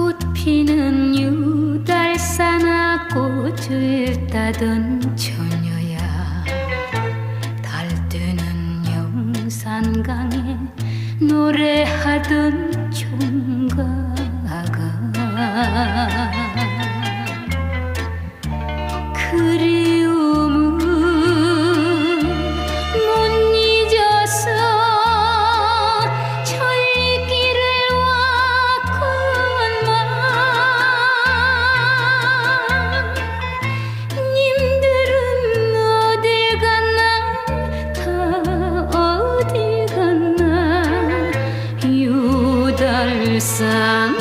꽃 피는 유달사나 꽃을 따던 처녀야. 달 뜨는 영산강에 노래하던 총각아. 그리 dönsem